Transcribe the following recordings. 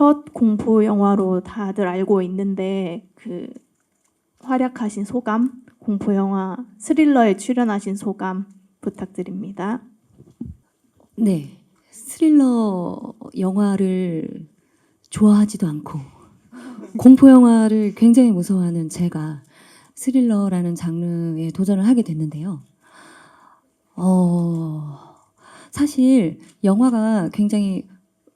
첫 공포 영화로 다들 알고 있는데 그 활약하신 소감, 공포 영화 스릴러에 출연하신 소감 부탁드립니다. 네. 스릴러 영화를 좋아하지도 않고 공포 영화를 굉장히 무서워하는 제가 스릴러라는 장르에 도전을 하게 됐는데요. 어, 사실 영화가 굉장히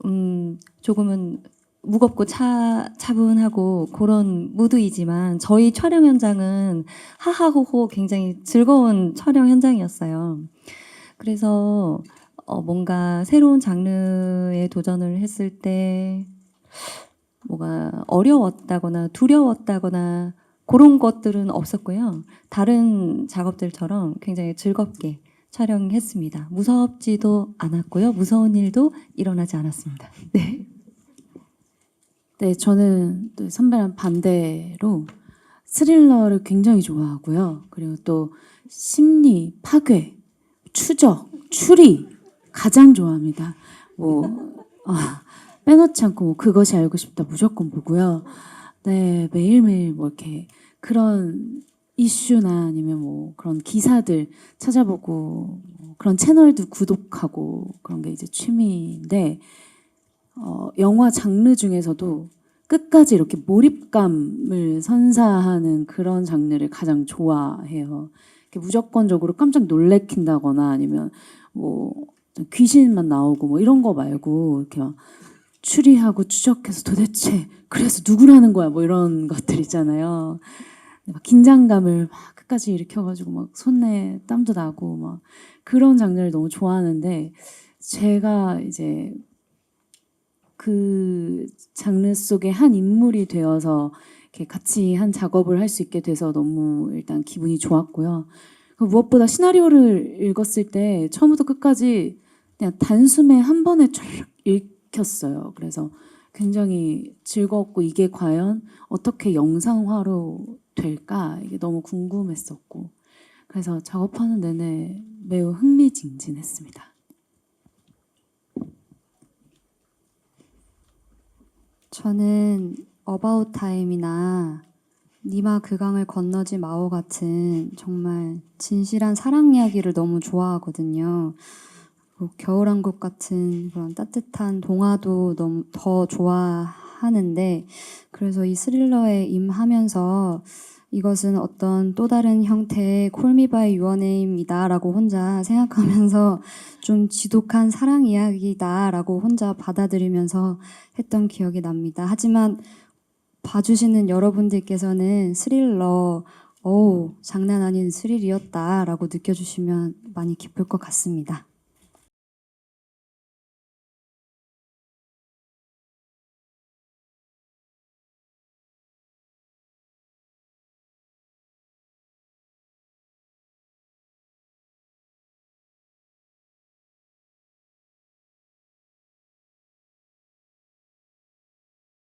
음, 조금은 무겁고 차, 차분하고 그런 무드이지만 저희 촬영 현장은 하하호호 굉장히 즐거운 촬영 현장이었어요. 그래서 어, 뭔가 새로운 장르에 도전을 했을 때 뭐가 어려웠다거나 두려웠다거나 그런 것들은 없었고요. 다른 작업들처럼 굉장히 즐겁게 촬영했습니다. 무섭지도 않았고요. 무서운 일도 일어나지 않았습니다. 네. 네, 저는 또 선배랑 반대로 스릴러를 굉장히 좋아하고요. 그리고 또 심리, 파괴, 추적, 추리 가장 좋아합니다. 뭐 아, 빼놓지 않고 뭐 그것이 알고 싶다 무조건 보고요. 네, 매일매일 뭐 이렇게 그런 이슈나 아니면 뭐 그런 기사들 찾아보고 뭐 그런 채널도 구독하고 그런 게 이제 취미인데 어, 영화 장르 중에서도 끝까지 이렇게 몰입감을 선사하는 그런 장르를 가장 좋아해요. 무조건적으로 깜짝 놀래킨다거나 아니면 뭐 귀신만 나오고 뭐 이런 거 말고 이렇게 막 추리하고 추적해서 도대체 그래서 누구라는 거야 뭐 이런 것들 있잖아요. 막 긴장감을 막 끝까지 일으켜가지고 막 손에 땀도 나고 막 그런 장르를 너무 좋아하는데 제가 이제 그 장르 속의 한 인물이 되어서 이렇게 같이 한 작업을 할 수 있게 돼서 너무 일단 기분이 좋았고요. 그 무엇보다 시나리오를 읽었을 때 처음부터 끝까지 그냥 단숨에 한 번에 쫙 읽혔어요. 그래서 굉장히 즐거웠고 이게 과연 어떻게 영상화로 될까 이게 너무 궁금했었고 그래서 작업하는 내내 매우 흥미진진했습니다. 저는 어바웃 타임이나 니마 그강을 건너지 마오 같은 정말 진실한 사랑 이야기를 너무 좋아하거든요. 뭐 겨울왕국 같은 그런 따뜻한 동화도 너무 더 좋아하는데 그래서 이 스릴러에 임하면서 이것은 어떤 또 다른 형태의 콜미바의 유언네임이다라고 혼자 생각하면서 좀 지독한 사랑 이야기다라고 혼자 받아들이면서 했던 기억이 납니다. 하지만 봐주시는 여러분들께서는 스릴러, 어우, 장난 아닌 스릴이었다라고 느껴주시면 많이 기쁠 것 같습니다.